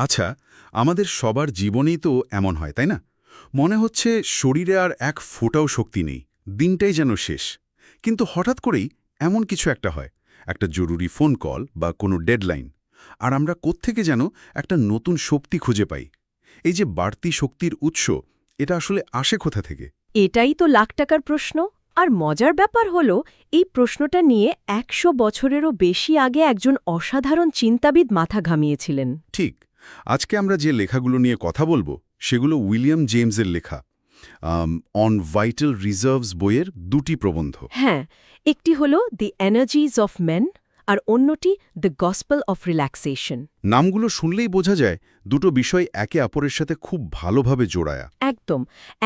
আচ্ছা আমাদের সবার জীবনেই তো এমন হয় তাই না? মনে হচ্ছে শরীরে আর এক ফোটাও শক্তি নেই দিনটাই যেন শেষ। কিন্তু হঠাৎ করেই এমন কিছু একটা হয় একটা জরুরি ফোন কল বা কোনো ডেডলাইন। আর আমরা কোত্থেকে যেন একটা নতুন শক্তি খুঁজে পাই। এই যে বাড়তি শক্তির উৎস এটা আসলে আসে কোথা থেকে? এটাই তো লাখ টাকার প্রশ্ন। আর মজার ব্যাপার হলো এই প্রশ্নটা নিয়ে একশো বছরেরও বেশি আগে একজন অসাধারণ চিন্তাবিদ মাথা ঘামিয়েছিলেন। ঠিক। আজকে আমরা যে লেখাগুলো নিয়ে কথা বলব সেগুলো উইলিয়াম জেমসের লেখা অন ভাইটাল রিজার্ভস বইয়ের দুটি প্রবন্ধ। হ্যাঁ একটি হল দি এনার্জিজ অফ মেন আর অন্যটি দ্য গসপেল অফ রিল্যাক্সেশন নামগুলো শুনলেই বোঝা যায় দুটো বিষয় একে অপরের সাথে খুব ভালোভাবে জোড়ায়া। একদম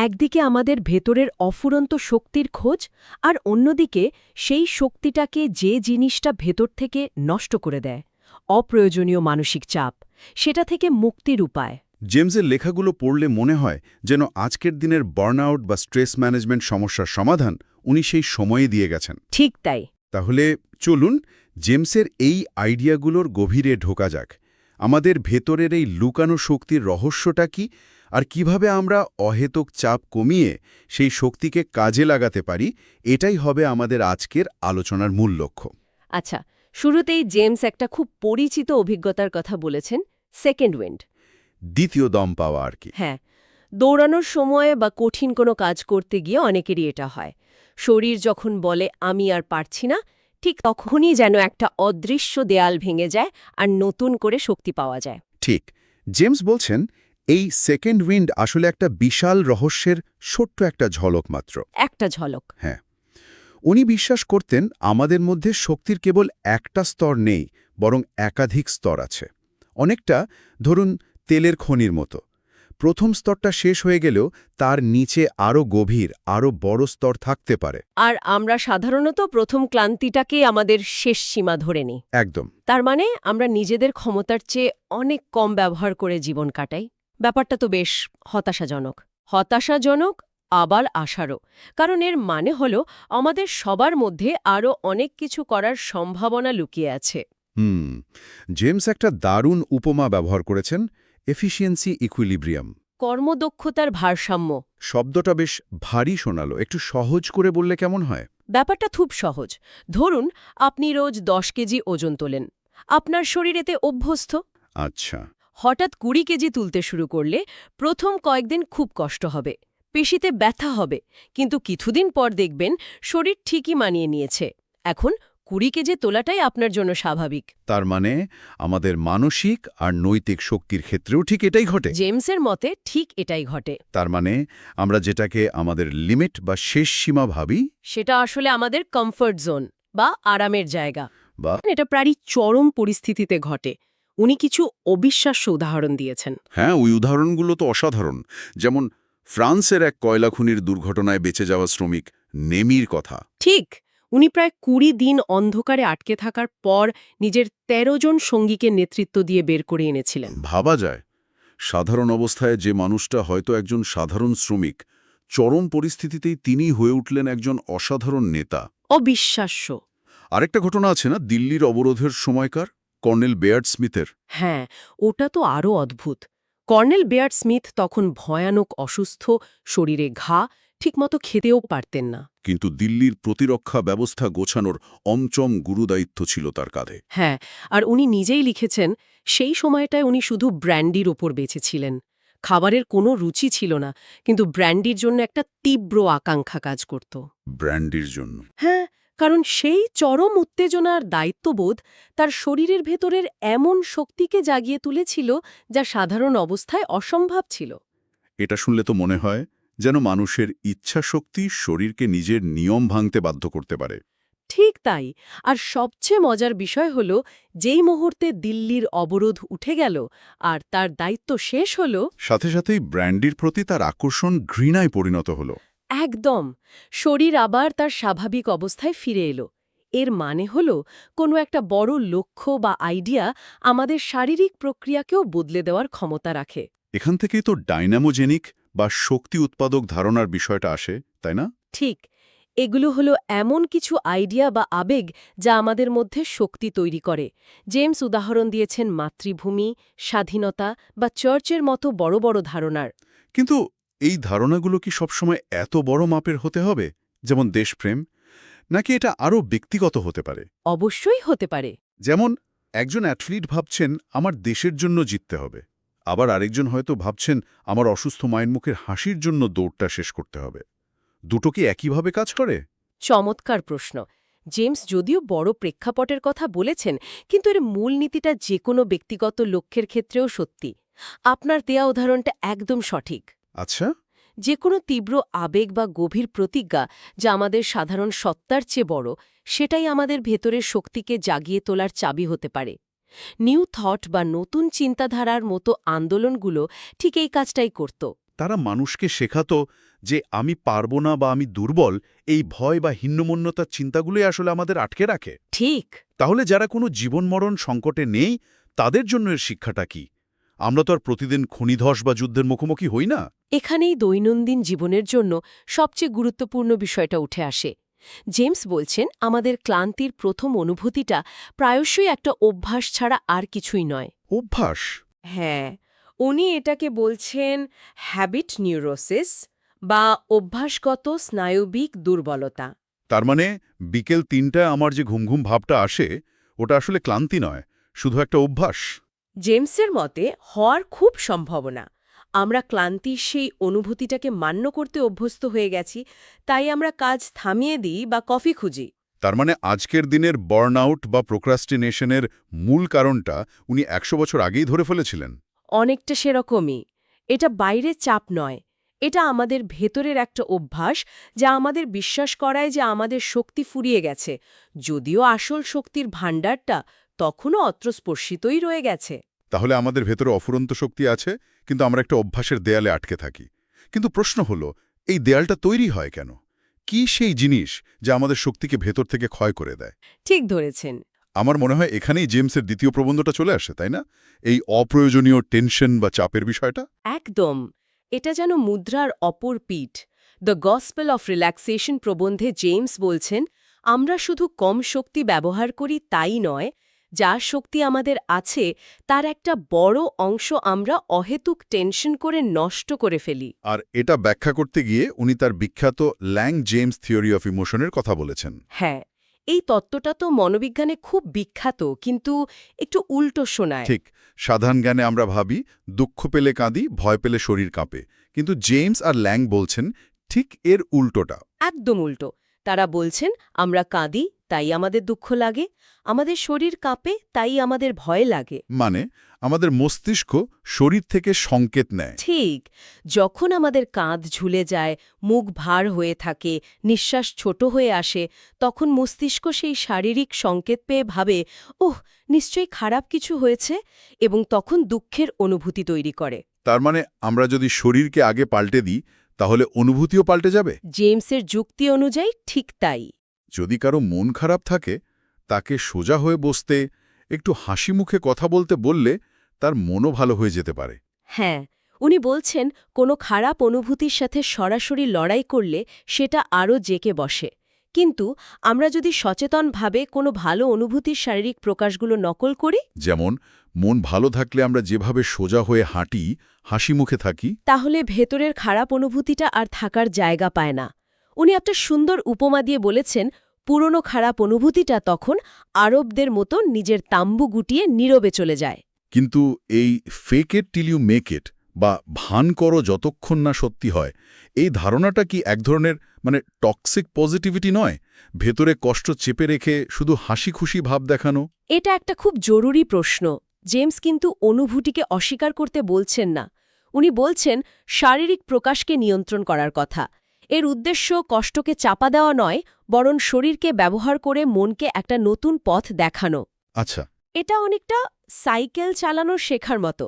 একদিকে আমাদের ভেতরের অফুরন্ত শক্তির খোঁজ আর অন্যদিকে সেই শক্তিটাকে যে জিনিসটা ভেতর থেকে নষ্ট করে দেয়। অপ্রয়োজনীয় মানসিক চাপ। সেটা থেকে মুক্তির উপায়। জেমসের লেখাগুলো পড়লে মনে হয় যেন আজকের দিনের বার্নআউট বা স্ট্রেস ম্যানেজমেন্ট সমস্যার সমাধান উনি সেই সময়ে দিয়ে গেছেন। ঠিক তাই। তাহলে চলুন জেমসের এই আইডিয়াগুলোর গভীরে ঢোকা যাক। আমাদের ভেতরের এই লুকানো শক্তির রহস্যটা কি আর কীভাবে আমরা অহেতুক চাপ কমিয়ে সেই শক্তিকে কাজে লাগাতে পারি এটাই হবে আমাদের আজকের আলোচনার মূল লক্ষ্য। আচ্ছা শুরুতেই জেমস একটা খুব পরিচিত অভিজ্ঞতার কথা বলেছেন সেকেন্ড উইন্ড। দ্বিতীয় দম পাওয়া আর কি। হ্যাঁ দৌড়ানোর সময়ে বা কঠিন কোনো কাজ করতে গিয়ে অনেকেরই এটা হয়। শরীর যখন বলে আমি আর পারছি না ঠিক তখনই যেন একটা অদৃশ্য দেয়াল ভেঙে যায় আর নতুন করে শক্তি পাওয়া যায়। ঠিক জেমস বলছেন এই সেকেন্ড উইন্ড আসলে একটা বিশাল রহস্যের ছোট্ট একটা ঝলক মাত্র। একটা ঝলক। হ্যাঁ। উনি বিশ্বাস করতেন আমাদের মধ্যে শক্তির কেবল একটা স্তর নেই বরং একাধিক স্তর আছে। অনেকটা ধরুন তেলের খনির মতো। প্রথম স্তরটা শেষ হয়ে গেলেও তার নিচে আরও গভীর আরও বড় স্তর থাকতে পারে। আর আমরা সাধারণত প্রথম ক্লান্তিটাকে আমাদের শেষ সীমা ধরে নিই। একদম। তার মানে আমরা নিজেদের ক্ষমতার চেয়ে অনেক কম ব্যবহার করে জীবন কাটাই। ব্যাপারটা তো বেশ হতাশাজনক। হতাশাজনক আবার আশারও। কারণ এর মানে হল আমাদের সবার মধ্যে আরও অনেক কিছু করার সম্ভাবনা লুকিয়ে আছে। হুম জেমস একটা দারুণ উপমা ব্যবহার করেছেন এফিসিয়েন্সি ইকুইলিব্রিয়াম। কর্মদক্ষতার ভারসাম্য। শব্দটা বেশ ভারী শোনালো একটু সহজ করে বললে কেমন হয়? ব্যাপারটা খুব সহজ। ধরুন আপনি রোজ দশ কেজি ওজন তোলেন। আপনার শরীরেতে অভ্যস্ত। আচ্ছা। হঠাৎ কুড়ি কেজি তুলতে শুরু করলে প্রথম কয়েকদিন খুব কষ্ট হবে। পেশিতে ব্যথা হবে কিন্তু কিছুদিন পর দেখবেন শরীর ঠিকই মানিয়ে নিয়েছে। এখন কুড়ি কেজি তোলাটাই আপনার জন্য স্বাভাবিক। তার মানে আমাদের মানসিক আর নৈতিক শক্তির ক্ষেত্রেও ঠিক এটাই ঘটে। জেমসের মতে ঠিক এটাই ঘটে। তার মানে আমরা যেটাকে আমাদের লিমিট বা শেষ সীমা ভাবি সেটা আসলে আমাদের কমফর্ট জোন বা আরামের জায়গা। বা এটা প্রায় চরম পরিস্থিতিতে ঘটে। উনি কিছু অবিশ্বাস্য উদাহরণ দিয়েছেন। হ্যাঁ ওই উদাহরণগুলো তো অসাধারণ। যেমন ফ্রান্সের এক কয়লা খনির দুর্ঘটনায় বেঁচে যাওয়া শ্রমিক নেমির কথা। ঠিক উনি প্রায় কুড়ি দিন অন্ধকারে আটকে থাকার পর নিজের ১৩ জন সঙ্গীকে নেতৃত্ব দিয়ে বের করে এনেছিলেন। ভাবা যায় সাধারণ অবস্থায় যে মানুষটা হয়তো একজন সাধারণ শ্রমিক চরম পরিস্থিতিতেই তিনি হয়ে উঠলেন একজন অসাধারণ নেতা। অবিশ্বাস্য। আরেকটা ঘটনা আছে না দিল্লির অবরোধের সময়কার কর্নেল বেয়ার্ড স্মিথের? হ্যাঁ ওটা তো আরও অদ্ভুত। কর্নেল বেয়ার্ড স্মিথ তখন ভয়ানক অসুস্থ শরীরে ঘা ঠিকমতো খেতেও পারতেন না। কিন্তু দিল্লির প্রতিরক্ষা ব্যবস্থা গোছানোর অমচম গুরুদায়িত্ব ছিল তার কাঁধে। হ্যাঁ আর উনি নিজেই লিখেছেন সেই সময়টায় উনি শুধু ব্র্যান্ডির ওপর বেঁচেছিলেন। খাবারের কোনো রুচি ছিল না কিন্তু ব্র্যান্ডির জন্য একটা তীব্র আকাঙ্ক্ষা কাজ করত। ব্র্যান্ডির জন্য। হ্যাঁ কারণ সেই চরম উত্তেজনার দায়িত্ববোধ তার শরীরের ভেতরের এমন শক্তিকে জাগিয়ে তুলেছিল যা সাধারণ অবস্থায় অসম্ভব ছিল। এটা শুনলে তো মনে হয় যেন মানুষের ইচ্ছা শক্তি শরীরকে নিজের নিয়ম ভাঙতে বাধ্য করতে পারে। ঠিক তাই আর সবচেয়ে মজার বিষয় হল যেই মুহূর্তে দিল্লির অবরোধ উঠে গেল আর তার দায়িত্ব শেষ হল সাথে সাথেই ব্র্যান্ডির প্রতি তার আকর্ষণ ঘৃণায় পরিণত হল। একদম। শরীর আবার তার স্বাভাবিক অবস্থায় ফিরে এলো। এর মানে হল কোনো একটা বড় লক্ষ্য বা আইডিয়া আমাদের শারীরিক প্রক্রিয়াকেও বদলে দেওয়ার ক্ষমতা রাখে। এখান থেকেই তো ডাইনামোজেনিক বা শক্তি উৎপাদক ধারণার বিষয়টা আসে তাই না? ঠিক। এগুলো হলো এমন কিছু আইডিয়া বা আবেগ যা আমাদের মধ্যে শক্তি তৈরি করে। জেমস উদাহরণ দিয়েছেন মাতৃভূমি স্বাধীনতা বা চার্চের মতো বড় বড় ধারণার। কিন্তু এই ধারণাগুলো কি সবসময় এত বড় মাপের হতে হবে যেমন দেশপ্রেম নাকি এটা আরও ব্যক্তিগত হতে পারে? অবশ্যই হতে পারে। যেমন একজন অ্যাথলিট ভাবছেন আমার দেশের জন্য জিততে হবে। আবার আরেকজন হয়তো ভাবছেন আমার অসুস্থ মায়ের মুখের হাসির জন্য দৌড়টা শেষ করতে হবে। দুটো কি একইভাবে কাজ করে? চমৎকার প্রশ্ন। জেমস যদিও বড় প্রেক্ষাপটের কথা বলেছেন কিন্তু এর মূল নীতিটা যে কোনো ব্যক্তিগত লক্ষ্যের ক্ষেত্রেও সত্যি। আপনার দেয়া উদাহরণটা একদম সঠিক। আচ্ছা? যে কোনো তীব্র আবেগ বা গভীর প্রতিজ্ঞা যা আমাদের সাধারণ সত্তার চেয়ে বড় সেটাই আমাদের ভেতরের শক্তিকে জাগিয়ে তোলার চাবি হতে পারে। নিউ থট বা নতুন চিন্তাধারার মতো আন্দোলনগুলো ঠিক এই কাজটাই করত। তারা মানুষকে শেখাতো যে আমি পারব না বা আমি দুর্বল এই ভয় বা হিন্নমন্যতার চিন্তাগুলোই আসলে আমাদের আটকে রাখে। ঠিক। তাহলে যারা কোনো জীবনমরণ সংকটে নেই তাদের জন্য এর শিক্ষাটা কি? আমরা তো আর প্রতিদিন খনিধস বা যুদ্ধের মুখোমুখি হই না। এখানেই দৈনন্দিন জীবনের জন্য সবচেয়ে গুরুত্বপূর্ণ বিষয়টা উঠে আসে। জেমস বলছেন আমাদের ক্লান্তির প্রথম অনুভূতিটা প্রায়শই একটা অভ্যাস ছাড়া আর কিছুই নয়। অভ্যাস? হ্যাঁ উনি এটাকে বলছেন হ্যাবিট নিউরোসিস বা অভ্যাসগত স্নায়বিক দুর্বলতা। তার মানে বিকেল তিনটায় আমার যে ঘুম ঘুম ভাবটা আসে ওটা আসলে ক্লান্তি নয় শুধু একটা অভ্যাস? জেমসের মতে হওয়ার খুব সম্ভাবনা। আমরা ক্লান্তির সেই অনুভূতিটাকে মান্য করতে অভ্যস্ত হয়ে গেছি তাই আমরা কাজ থামিয়ে দিই বা কফি খুঁজি। তার মানে আজকের দিনের বার্নআউট বা প্রোক্রাস্টিনেশনের মূল কারণটা উনি একশো বছর আগেই ধরে ফেলেছিলেন। অনেকটা সেরকমই। এটা বাইরে চাপ নয়। এটা আমাদের ভেতরের একটা অভ্যাস যা আমাদের বিশ্বাস করায় যে আমাদের শক্তি ফুরিয়ে গেছে। যদিও আসল শক্তির ভাণ্ডারটা তখনও অত্রস্পর্শিতই রয়ে গেছে। তাহলে আমাদের ভেতরে অফুরন্ত শক্তি আছে কিন্তু আমরা একটা অভ্যাসের দেয়ালে আটকে থাকি। কিন্তু প্রশ্ন হলো এই দেয়ালটা তৈরি হয় কেন? কি সেই জিনিস যা আমাদের শক্তিকে ভেতর থেকে ক্ষয় করে দেয়? ঠিক ধরেছেন। আমার মনে হয় এখানেই জেমসের দ্বিতীয় প্রবন্ধটা চলে আসে তাই না? এই অপ্রয়োজনীয় টেনশন বা চাপের বিষয়টা? একদম। এটা যেন মুদ্রার অপর পিঠ। দ্য গসপেল অফ রিল্যাক্সেশন প্রবন্ধে জেমস বলছেন আমরা শুধু কম শক্তি ব্যবহার করি তাই নয় যা শক্তি আমাদের আছে তার একটা বড় অংশ আমরা অহেতুক টেনশন করে নষ্ট করে ফেলি। আর এটা ব্যাখ্যা করতে গিয়ে উনি তার বিখ্যাত ল্যাং জেমস থিওরি অফ ইমোশনের কথা বলেছেন। হ্যাঁ এই তত্ত্বটা তো মনোবিজ্ঞানে খুব বিখ্যাত কিন্তু একটু উল্টো শোনায়। ঠিক সাধারণ জ্ঞানে আমরা ভাবি দুঃখ পেলে কাঁদি ভয় পেলে শরীর কাঁপে। কিন্তু জেমস আর ল্যাং বলছেন ঠিক এর উল্টোটা। একদম উল্টো। তারা বলছেন আমরা কাঁদি তাই আমাদের দুঃখ লাগে আমাদের শরীর কাঁপে তাই আমাদের ভয় লাগে। মানে আমাদের মস্তিষ্ক শরীর থেকে সংকেত নেয়। ঠিক যখন আমাদের কাঁধ ঝুলে যায় মুখ ভার হয়ে থাকে নিঃশ্বাস ছোট হয়ে আসে তখন মস্তিষ্ক সেই শারীরিক সংকেত পেয়ে ভাবে ওহ নিশ্চয়ই খারাপ কিছু হয়েছে? এবং তখন দুঃখের অনুভূতি তৈরি করে। তার মানে আমরা যদি শরীরকে আগে পাল্টে দিই তাহলে অনুভূতিও পাল্টে যাবে? জেমসের যুক্তি অনুযায়ী ঠিক তাই। যদি কারও মন খারাপ থাকে তাকে সোজা হয়ে বসতে একটু হাসি মুখে কথা বলতে বললে তার মনও ভালো হয়ে যেতে পারে। হ্যাঁ উনি বলছেন কোনো খারাপ অনুভূতির সাথে সরাসরি লড়াই করলে সেটা আরও জেকে বসে। কিন্তু আমরা যদি সচেতনভাবে কোনো ভালো অনুভূতির শারীরিক প্রকাশগুলো নকল করি? যেমন মন ভালো থাকলে আমরা যেভাবে সোজা হয়ে হাঁটি হাসি মুখে থাকি। তাহলে ভেতরের খারাপ অনুভূতিটা আর থাকার জায়গা পায় না। উনি একটা সুন্দর উপমা দিয়ে বলেছেন পুরনো খারাপ অনুভূতিটা তখন আরবদের মতো নিজের তাম্বু গুটিয়ে নীরবে চলে যায়। কিন্তু এই fake it till you make it বা ভান করো যতক্ষণ না সত্যি হয় এই ধারণাটা কি এক ধরনের মানে টক্সিক পজিটিভিটি নয়? ভেতরে কষ্ট চেপে রেখে শুধু হাসি খুশি ভাব দেখানো? এটা একটা খুব জরুরি প্রশ্ন। জেমস কিন্তু অনুভূতিকে অস্বীকার করতে বলছেন না। উনি বলছেন শারীরিক প্রকাশকে নিয়ন্ত্রণ করার কথা। এর উদ্দেশ্য কষ্টকে চাপা দেওয়া নয় বরং শরীরকে ব্যবহার করে মনকে একটা নতুন পথ দেখানো। আচ্ছা। এটা অনেকটা সাইকেল চালানো শেখার মতো।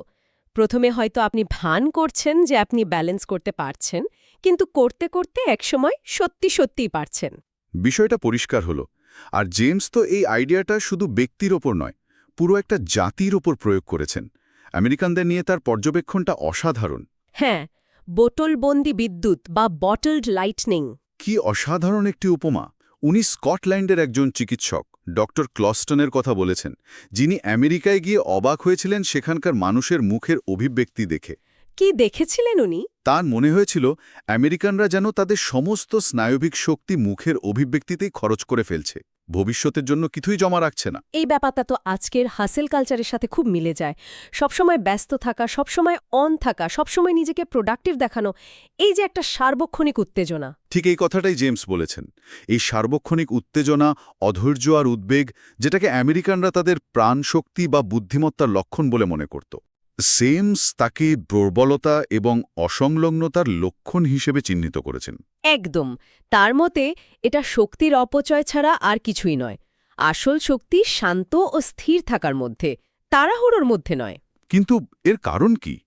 প্রথমে হয়তো আপনি ভান করছেন যে আপনি ব্যালেন্স করতে পারছেন কিন্তু করতে করতে একসময় সত্যি সত্যিই পারছেন। বিষয়টা পরিষ্কার হলো। আর জেমস তো এই আইডিয়াটা শুধু ব্যক্তির ওপর নয় পুরো একটা জাতির ওপর প্রয়োগ করেছেন। আমেরিকানদের নিয়ে তার পর্যবেক্ষণটা অসাধারণ। হ্যাঁ বোটলবন্দি বিদ্যুৎ বা বটলড লাইটনিং কি অসাধারণ একটি উপমা। উনি স্কটল্যান্ডের একজন চিকিৎসক ডক্টর ক্লস্টনের কথা বলেছেন যিনি আমেরিকায় গিয়ে অবাক হয়েছিলেন সেখানকার মানুষের মুখের অভিব্যক্তি দেখে। কি দেখেছিলেন উনি? তার মনে হয়েছিল আমেরিকানরা যেন তাদের সমস্ত স্নায়বিক শক্তি মুখের অভিব্যক্তিতেই খরচ করে ফেলছে। ভবিষ্যতের জন্য কিছুই জমা রাখছে না। এই ব্যাপারটা তো আজকের হাসেল কালচারের সাথে খুব মিলে যায়। সবসময় ব্যস্ত থাকা সবসময় অন থাকা সবসময় নিজেকে প্রোডাক্টিভ দেখানো এই যে একটা সার্বক্ষণিক উত্তেজনা। ঠিক এই কথাটাই জেমস বলেছেন। এই সার্বক্ষণিক উত্তেজনা অধৈর্য আর উদ্বেগ যেটাকে আমেরিকানরা তাদের প্রাণশক্তি বা বুদ্ধিমত্তার লক্ষণ বলে মনে করত। সেমস তাকে দুর্বলতা এবং অসংলগ্নতার লক্ষণ হিসেবে চিহ্নিত করেছেন। একদম। তার মতে এটা শক্তির অপচয় ছাড়া আর কিছুই নয়। আসল শক্তি শান্ত ও স্থির থাকার মধ্যে তাড়াহুড়োর মধ্যে নয়। কিন্তু এর কারণ কি?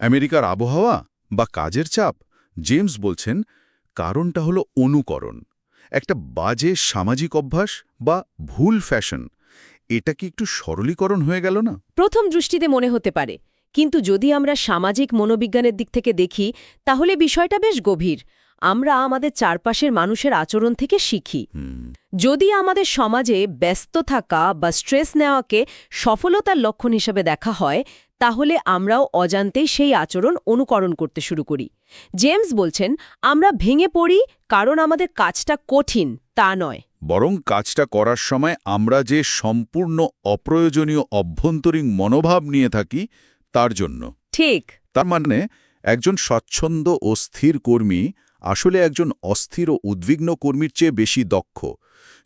আমেরিকার আবহাওয়া বা কাজের চাপ? জেমস বলছেন কারণটা হলো অনুকরণ। একটা বাজে সামাজিক অভ্যাস বা ভুল ফ্যাশন। এটা কি একটু সরলীকরণ হয়ে গেল না? প্রথম দৃষ্টিতে মনে হতে পারে। কিন্তু যদি আমরা সামাজিক মনোবিজ্ঞানের দিক থেকে দেখি তাহলে বিষয়টা বেশ গভীর। আমরা আমাদের চারপাশের মানুষের আচরণ থেকে শিখি। যদি আমাদের সমাজে ব্যস্ত থাকা বা স্ট্রেস নেওয়াকে সফলতার লক্ষণ হিসেবে দেখা হয় তাহলে আমরাও অজান্তেই সেই আচরণ অনুকরণ করতে শুরু করি। জেমস বলছেন আমরা ভেঙে পড়ি কারণ আমাদের কাজটা কঠিন তা নয়। বরং কাজটা করার সময় আমরা যে সম্পূর্ণ অপ্রয়োজনীয় অভ্যন্তরীণ মনোভাব নিয়ে থাকি তার জন্য। ঠিক। তার মানে একজন স্বচ্ছন্দ ও স্থির কর্মী আসলে একজন অস্থির ও উদ্বিগ্ন কর্মীর চেয়ে বেশি দক্ষ।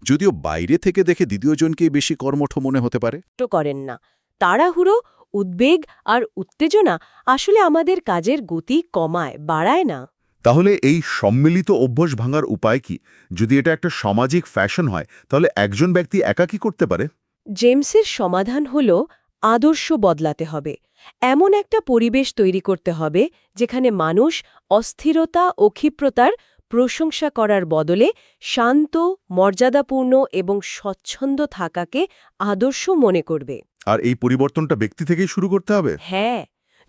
যদিও বাইরে থেকে দেখে দ্বিতীয়জনকেই বেশি কর্মঠ মনে হতে পারে। নষ্ট করেন না। তাড়াহুড়ো উদ্বেগ আর উত্তেজনা আসলে আমাদের কাজের গতি কমায় বাড়ায় না। তাহলে এই সম্মিলিত অভ্যাস ভাঙার উপায় কি? যদি এটা একটা সামাজিক ফ্যাশন হয় তাহলে একজন ব্যক্তি একা কি করতে পারে? জেমসের সমাধান হল আদর্শ বদলাতে হবে। এমন একটা পরিবেশ তৈরি করতে হবে যেখানে মানুষ অস্থিরতা ও ক্ষিপ্রতার প্রশংসা করার বদলে শান্ত মর্যাদাপূর্ণ এবং স্বচ্ছন্দ থাকাকে আদর্শ মনে করবে। আর এই পরিবর্তনটা ব্যক্তি থেকেই শুরু করতে হবে? হ্যাঁ।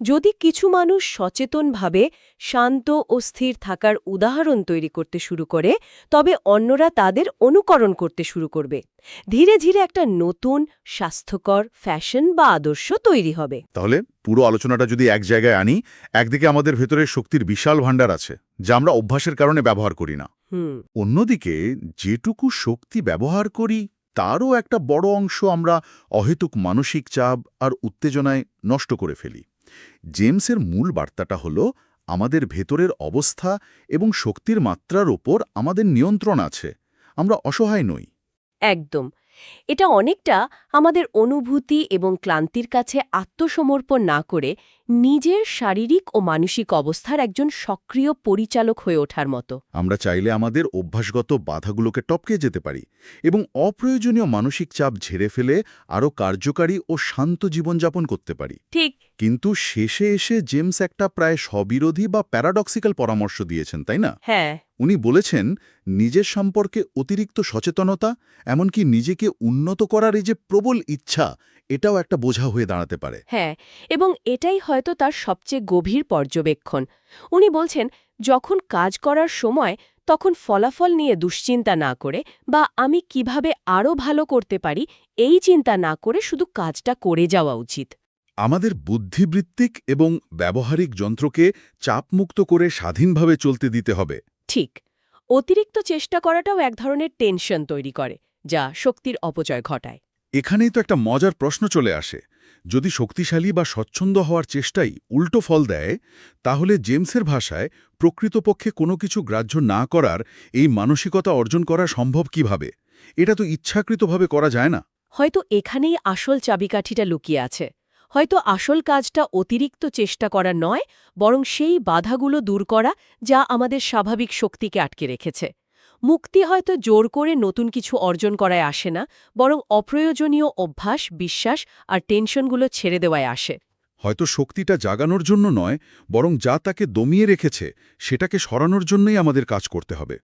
যদি কিছু মানুষ সচেতনভাবে শান্ত ও স্থির থাকার উদাহরণ তৈরি করতে শুরু করে তবে অন্যরা তাদের অনুকরণ করতে শুরু করবে। ধীরে ধীরে একটা নতুন স্বাস্থ্যকর ফ্যাশন বা আদর্শ তৈরি হবে। তাহলে পুরো আলোচনাটা যদি এক জায়গায় আনি একদিকে আমাদের ভেতরে শক্তির বিশাল ভাণ্ডার আছে যা আমরা অভ্যাসের কারণে ব্যবহার করি না। অন্যদিকে যেটুকু শক্তি ব্যবহার করি তারও একটা বড় অংশ আমরা অহেতুক মানসিক চাপ আর উত্তেজনায় নষ্ট করে ফেলি। জেমসের মূল বার্তাটা হল, আমাদের ভেতরের অবস্থা এবং শক্তির মাত্রার ওপর আমাদের নিয়ন্ত্রণ আছে। আমরা অসহায় নই। একদম। এটা অনেকটা আমাদের অনুভূতি এবং ক্লান্তির কাছে আত্মসমর্পণ না করে নিজের শারীরিক ও মানসিক অবস্থার একজন সক্রিয় পরিচালক হয়ে ওঠার মতো। আমরা চাইলে আমাদের অভ্যাসগত বাধাগুলোকে টপকে যেতে পারি এবং অপ্রয়োজনীয় মানসিক চাপ ঝেড়ে ফেলে আরও কার্যকারী ও শান্ত জীবনযাপন করতে পারি। ঠিক। কিন্তু শেষে এসে জেমস একটা প্রায় স্ববিরোধী বা প্যারাডক্সিক্যাল পরামর্শ দিয়েছেন তাই না? হ্যাঁ। উনি বলেছেন নিজের সম্পর্কে অতিরিক্ত সচেতনতা এমনকি নিজেকে উন্নত করার এই যে প্রবল ইচ্ছা এটাও একটা বোঝা হয়ে দাঁড়াতে পারে। হ্যাঁ এবং এটাই হয়তো তার সবচেয়ে গভীর পর্যবেক্ষণ। উনি বলছেন যখন কাজ করার সময় তখন ফলাফল নিয়ে দুশ্চিন্তা না করে বা আমি কীভাবে আরও ভালো করতে পারি এই চিন্তা না করে শুধু কাজটা করে যাওয়া উচিত। আমাদের বুদ্ধিবৃত্তিক এবং ব্যবহারিক যন্ত্রকে চাপমুক্ত করে স্বাধীনভাবে চলতে দিতে হবে। ঠিক। অতিরিক্ত চেষ্টা করাটাও এক ধরনের টেনশন তৈরি করে যা শক্তির অপচয় ঘটায়। এখানেই তো একটা মজার প্রশ্ন চলে আসে। যদি শক্তিশালী বা স্বচ্ছন্দ হওয়ার চেষ্টাই উল্টো ফল দেয়, তাহলে জেমসের ভাষায় প্রকৃতপক্ষে কোনো কিছু গ্রাহ্য না করার এই মানসিকতা অর্জন করা সম্ভব কীভাবে? এটা তো ইচ্ছাকৃতভাবে করা যায় না। হয়তো এখানেই আসল চাবিকাঠিটা লুকিয়ে আছে। হয়তো আসল কাজটা অতিরিক্ত চেষ্টা করা নয়, বরং সেই বাধাগুলো দূর করা যা আমাদের স্বাভাবিক শক্তিকে আটকে রেখেছে। মুক্তি হয়তো জোর করে নতুন কিছু অর্জন করায় আসে না, বরং অপ্রয়োজনীয় অভ্যাস, বিশ্বাস আর টেনশনগুলো ছেড়ে দেওয়ায় আসে। হয়তো শক্তিটা জাগানোর জন্য নয়, বরং যা তাকে দমিয়ে রেখেছে, সেটাকে সরানোর জন্যই আমাদের কাজ করতে হবে।